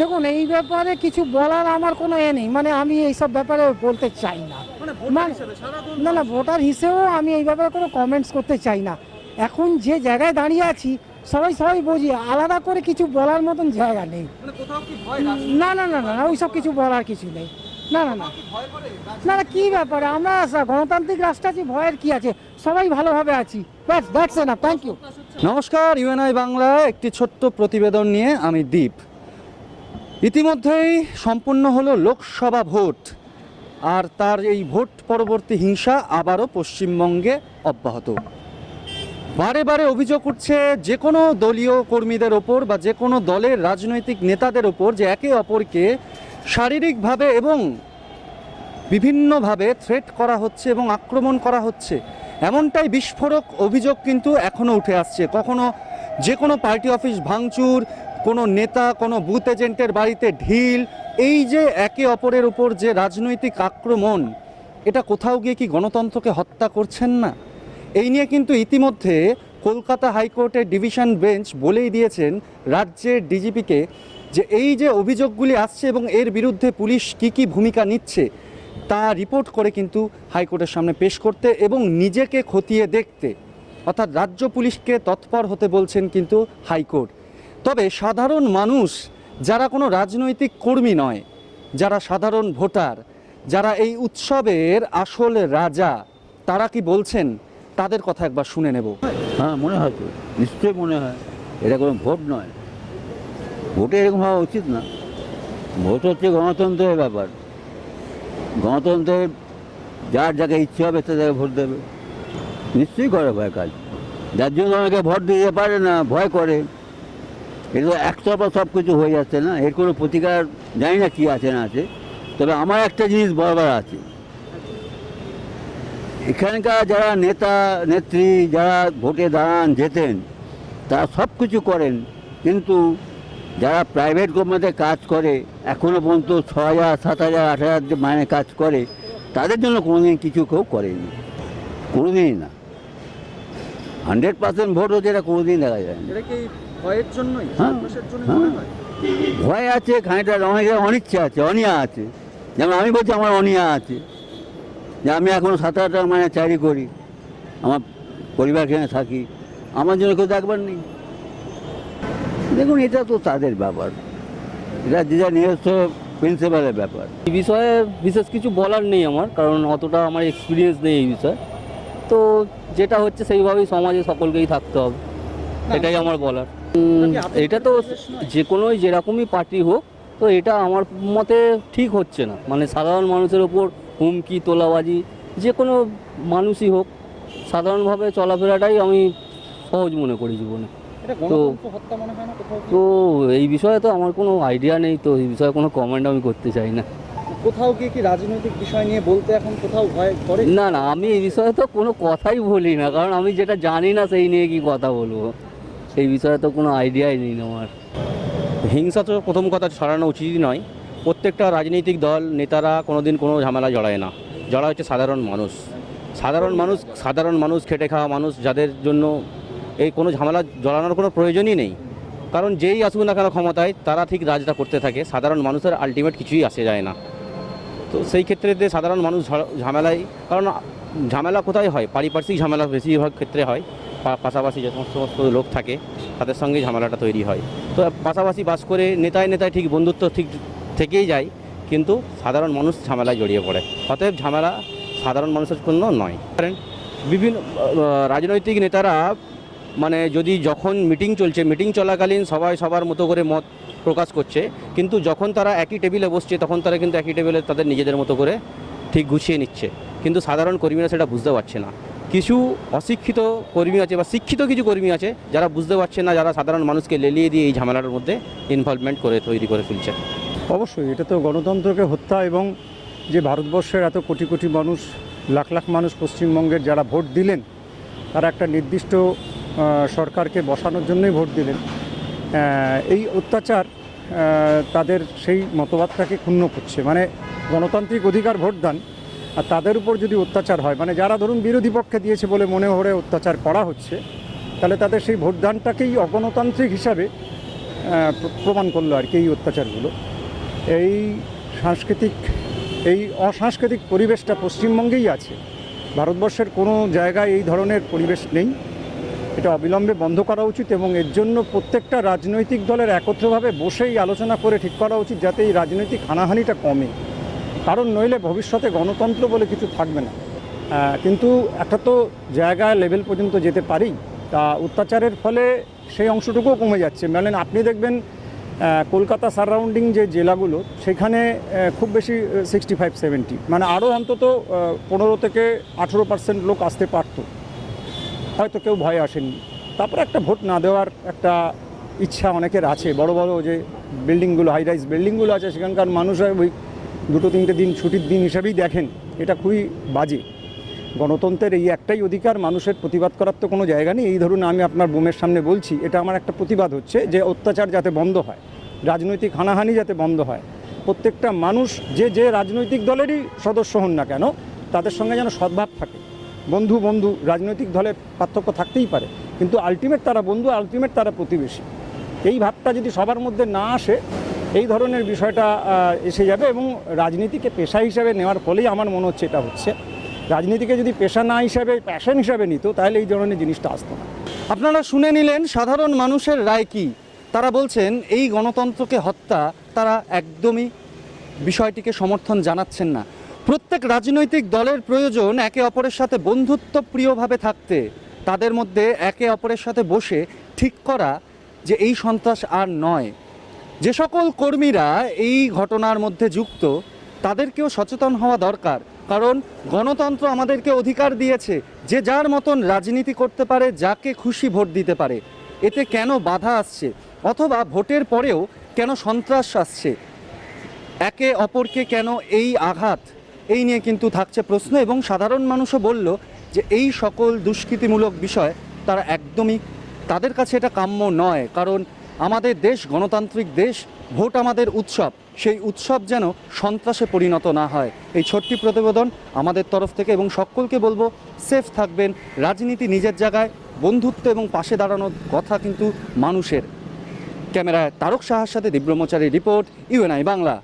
দেখুন এই ব্যাপারে কিছু বলার আমার কোনো এ নেই। মানে আমি এইসব ব্যাপারে বলতে চাই না। মানে মানে- না না ভোটার হিসেবেও আমি এই ব্যাপারে কোনো কমেন্টস করতে চাই না। এখন যে জায়গায় দাঁড়িয়ে আছি সবাই সবাই বুঝি আলাদা করে কিছু বলার মতন জায়গা নেই। মানে কোথাও কি ভয় না না না না না ওইসব কিছু বলার কিছু নেই। না না না। না না কী ব্যাপারে? আমরা গণতান্ত্রিক রাষ্ট্র আছি ভয়ের কি আছে? সবাই ভালোভাবে আছি। ব্যাস দ্যাটস না থ্যাংক ইউ নমস্কার ইউএনআই বাংলা একটি ছোট্ট প্রতিবেদন নিয়ে আমি দীপ। ইতিমধ্যেই সম্পূর্ণ হলো লোকসভা ভোট, আর তার এই ভোট পরবর্তী হিংসা আবারও পশ্চিমবঙ্গে অব্যাহত। বারে বারে অভিযোগ উঠছে যে কোনো দলীয় কর্মীদের ওপর বা যে কোনো দলের রাজনৈতিক নেতাদের ওপর যে একে অপরকে শারীরিকভাবে এবং বিভিন্নভাবে থ্রেট করা হচ্ছে এবং আক্রমণ করা হচ্ছে, এমনটাই বিস্ফোরক অভিযোগ কিন্তু এখনও উঠে আসছে। কখনো যে কোনো পার্টি অফিস ভাঙচুর কোনো নেতা, কোনো বুথ এজেন্টের বাড়িতে ঢিল, এই যে একে অপরের উপর যে রাজনৈতিক আক্রমণ, এটা কোথাও গিয়ে কি গণতন্ত্রকে হত্যা করছেন না? এই নিয়ে কিন্তু ইতিমধ্যে কলকাতা হাইকোর্টের ডিভিশন বেঞ্চ বলেই দিয়েছেন রাজ্যের ডিজিপিকে যে এই যে অভিযোগগুলি আসছে এবং এর বিরুদ্ধে পুলিশ কি কি ভূমিকা নিচ্ছে, তা রিপোর্ট করে কিন্তু হাইকোর্টের সামনে পেশ করতে এবং নিজেকে খতিয়ে দেখতে। অর্থাৎ রাজ্য পুলিশকে তৎপর হতে বলছেন কিন্তু হাইকোর্ট। তবে সাধারণ মানুষ, যারা কোনো রাজনৈতিক কর্মী নয়, যারা সাধারণ ভোটার, যারা এই উৎসবের আসল রাজা, তারা কি বলছেন? তাদের কথা একবার শুনে নেব। হ্যাঁ মনে হয় তো। নিশ্চয়ই মনে হয়। এটা কোনো ভোট নয়। ভোটে এরকম হওয়া উচিত না। ভোট হচ্ছে গণতন্ত্রের ব্যাপার। গণতন্ত্রের যার যাকে ইচ্ছে হবে তাদেরকে ভোট দেবে। নিশ্চয়ই করে ভয় কাজ। যার জন্য অনেকে ভোট দিতে পারে না, ভয় করে। তো একতরফা সব কিছু হয়ে যাচ্ছে না। এর কোনো প্রতিকার জানি না কী আছে না আছে। তবে আমার একটা জিনিস বরাবর আছে। এখানকার যারা নেতা, নেত্রী, যারা ভোটে দাঁড়ান যেতেন তারা সব কিছু করেন। কিন্তু যারা প্রাইভেট কোম্পানিতে কাজ করে এখনও পর্যন্ত ছ হাজার, সাত হাজার, আট হাজার মাইনে কাজ করে, তাদের জন্য কোনোদিন কিছু কেউ করেনি। কোনোদিনই না। হান্ড্রেড পার্সেন্ট ভোট হচ্ছে এটা কোনোদিন দেখা যায় না। ভয়ের জন্যই হ্যাঁ, হ্যাঁ। ভয় আছে খানিকটা অনেকের অনিচ্ছা আছে অনিয়া আছে। যেমন আমি বলছি আমার অনিয়া আছে। যে আমি এখন সাত হাজার টাকা মানে চাকরি করি আমার পরিবার এখানে থাকি আমার জন্য কেউ দেখবার নেই। দেখুন এটা তো তাদের ব্যাপার। এটা যে যা নিজস্ব প্রিন্সিপালের ব্যাপার। এই বিষয়ে বিশেষ কিছু বলার নেই আমার কারণ অতটা আমার এক্সপিরিয়েন্স নেই এই বিষয়ে। তো যেটা হচ্ছে সেইভাবেই সমাজে সকলকেই থাকতে হবে। এটাই আমার বলার। এটা তো যে কোনো যেরকমই পার্টি হোক তো এটা আমার মতে ঠিক হচ্ছে না। মানে সাধারণ মানুষের ওপর হুমকি তোলাবাজি যে কোনো মানুষই হোক সাধারণভাবে চলাফেরাটাই আমি সহজ মনে করি জীবনে। কি? তো এই বিষয়ে তো আমার কোনো আইডিয়া নেই তো এই বিষয়ে কোনো কমেন্ট আমি করতে চাই না। কোথাও গিয়ে কি রাজনৈতিক বিষয় নিয়ে বলতে এখন কোথাও ভয় করে? না না আমি এই বিষয়ে তো কোনো কথাই বলি না কারণ আমি যেটা জানি না সেই নিয়ে কি কথা বলব। সেই বিষয়ে তো কোনো আইডিয়াই নেই আমার। হিংসা তো প্রথম কথা ছড়ানো উচিত নয়। প্রত্যেকটা রাজনৈতিক দল, নেতারা কোনো দিন কোনো ঝামেলা জড়ায় না। জড়া হচ্ছে সাধারণ মানুষ। সাধারণ মানুষ সাধারণ মানুষ, খেটে খাওয়া মানুষ, যাদের জন্য এই কোনো ঝামেলা জড়ানোর কোনো প্রয়োজনই নেই। কারণ যেই আসুক না কেন ক্ষমতায়, তারা ঠিক রাজটা করতে থাকে। সাধারণ মানুষের আলটিমেট কিছুই আসে যায় না। তো সেই ক্ষেত্রে যে সাধারণ মানুষ ঝামেলায়, কারণ ঝামেলা কোথায় হয়? পারিপার্শ্বিক ঝামেলা বেশিরভাগ ক্ষেত্রে হয়। পাশাপাশি যে সমস্ত লোক থাকে, তাদের সঙ্গে ঝামেলাটা তৈরি হয়। তো পাশাপাশি বাস করে নেতায় নেতায় ঠিক বন্ধুত্ব ঠিক থেকেই যায়, কিন্তু সাধারণ মানুষ ঝামেলায় জড়িয়ে পড়ে। অতএব ঝামেলা সাধারণ মানুষের জন্য নয়। কারণ বিভিন্ন রাজনৈতিক নেতারা মানে যদি যখন মিটিং চলছে, মিটিং চলাকালীন সবাই সবার মতো করে মত প্রকাশ করছে, কিন্তু যখন তারা একই টেবিলে বসছে, তখন তারা কিন্তু একই টেবিলে তাদের নিজেদের মতো করে ঠিক গুছিয়ে নিচ্ছে। কিন্তু সাধারণ কর্মীরা সেটা বুঝতে পারছে না। কিছু অশিক্ষিত কর্মী আছে বা শিক্ষিত কিছু কর্মী আছে যারা বুঝতে পারছে না, যারা সাধারণ মানুষকে লেলিয়ে দিয়ে এই ঝামেলার মধ্যে ইনভলভমেন্ট করে তৈরি করে ফেলছে অবশ্যই, এটা তো গণতন্ত্রকে হত্যা এবং যে ভারতবর্ষের এত কোটি কোটি মানুষ, লাখ লাখ মানুষ পশ্চিমবঙ্গের যারা ভোট দিলেন, তারা একটা নির্দিষ্ট সরকারকে বসানোর জন্যই ভোট দিলেন। এই অত্যাচার তাদের সেই মতবাদটাকে ক্ষুণ্ণ করছে। মানে গণতান্ত্রিক অধিকার ভোটদান আর তাদের উপর যদি অত্যাচার হয় মানে যারা ধরুন বিরোধী পক্ষে দিয়েছে বলে মনে হরে অত্যাচার করা হচ্ছে, তাহলে তাদের সেই ভোটদানটাকেই অগণতান্ত্রিক হিসাবে প্রমাণ করল আর কি এই অত্যাচারগুলো। এই সাংস্কৃতিক, এই অসাংস্কৃতিক পরিবেশটা পশ্চিমবঙ্গেই আছে। ভারতবর্ষের কোনো জায়গায় এই ধরনের পরিবেশ নেই। এটা অবিলম্বে বন্ধ করা উচিত এবং এর জন্য প্রত্যেকটা রাজনৈতিক দলের একত্রভাবে বসেই আলোচনা করে ঠিক করা উচিত যাতে এই রাজনৈতিক হানাহানিটা কমে। কারণ নইলে ভবিষ্যতে গণতন্ত্র বলে কিছু থাকবে না। কিন্তু একটা তো জায়গায় লেভেল পর্যন্ত যেতে পারি, তা অত্যাচারের ফলে সেই অংশটুকুও কমে যাচ্ছে। মানে আপনি দেখবেন কলকাতা সারাউন্ডিং যে জেলাগুলো, সেখানে খুব বেশি সিক্সটি ফাইভ সেভেন্টি মানে আরও অন্তত পনেরো থেকে আঠেরো পার্সেন্ট লোক আসতে পারতো। হয়তো কেউ ভয় আসেনি তারপরে একটা ভোট না দেওয়ার একটা ইচ্ছা অনেকের আছে। বড় বড় যে বিল্ডিংগুলো হাই রাইজ বিল্ডিংগুলো আছে, সেখানকার মানুষরা ওই দুটো তিনটে দিন ছুটির দিন হিসাবেই দেখেন, এটা খুবই বাজে। গণতন্ত্রের এই একটাই অধিকার, মানুষের প্রতিবাদ করার তো কোনো জায়গা নেই। এই ধরুন আমি আপনার বোমের সামনে বলছি, এটা আমার একটা প্রতিবাদ হচ্ছে যে অত্যাচার যাতে বন্ধ হয়, রাজনৈতিক হানাহানি যাতে বন্ধ হয়। প্রত্যেকটা মানুষ যে যে রাজনৈতিক দলেরই সদস্য হন না কেন, তাদের সঙ্গে যেন সদ্ভাব থাকে। বন্ধু বন্ধু, রাজনৈতিক দলের পার্থক্য থাকতেই পারে, কিন্তু আলটিমেট তারা বন্ধু আলটিমেট তারা প্রতিবেশী। এই ভাবটা যদি সবার মধ্যে না আসে এই ধরনের বিষয়টা এসে যাবে এবং রাজনীতিকে পেশা হিসাবে নেওয়ার ফলেই আমার মনে হচ্ছে এটা হচ্ছে। রাজনীতিকে যদি পেশা না হিসাবে প্যাশন হিসাবে নিত, তাহলে এই ধরনের জিনিসটা আসতো না। আপনারা শুনে নিলেন সাধারণ মানুষের রায় কি? তারা বলছেন, এই গণতন্ত্রকে হত্যা তারা একদমই বিষয়টিকে সমর্থন জানাচ্ছেন না। প্রত্যেক রাজনৈতিক দলের প্রয়োজন একে অপরের সাথে বন্ধুত্বপ্রিয়ভাবে থাকতে, তাদের মধ্যে একে অপরের সাথে বসে ঠিক করা যে এই সন্ত্রাস আর নয়। যে সকল কর্মীরা এই ঘটনার মধ্যে যুক্ত, তাদেরকেও সচেতন হওয়া দরকার। কারণ গণতন্ত্র আমাদেরকে অধিকার দিয়েছে, যে যার মতন রাজনীতি করতে পারে, যাকে খুশি ভোট দিতে পারে। এতে কেন বাধা আসছে? অথবা ভোটের পরেও কেন সন্ত্রাস আসছে? একে অপরকে কেন এই আঘাত? এই নিয়ে কিন্তু থাকছে প্রশ্ন এবং সাধারণ মানুষও বলল যে এই সকল দুষ্কৃতিমূলক বিষয় তারা একদমই, তাদের কাছে এটা কাম্য নয়। কারণ আমাদের দেশ গণতান্ত্রিক দেশ, ভোট আমাদের উৎসব। সেই উৎসব যেন সন্ত্রাসে পরিণত না হয়। এই ছোট্টি প্রতিবেদন আমাদের তরফ থেকে এবং সকলকে বলব সেফ থাকবেন। রাজনীতি নিজের জায়গায়, বন্ধুত্ব এবং পাশে দাঁড়ানোর কথা কিন্তু মানুষের। ক্যামেরায় তারক সাহার সাথে দিব্রমচারী রিপোর্ট ইউএনআই বাংলা।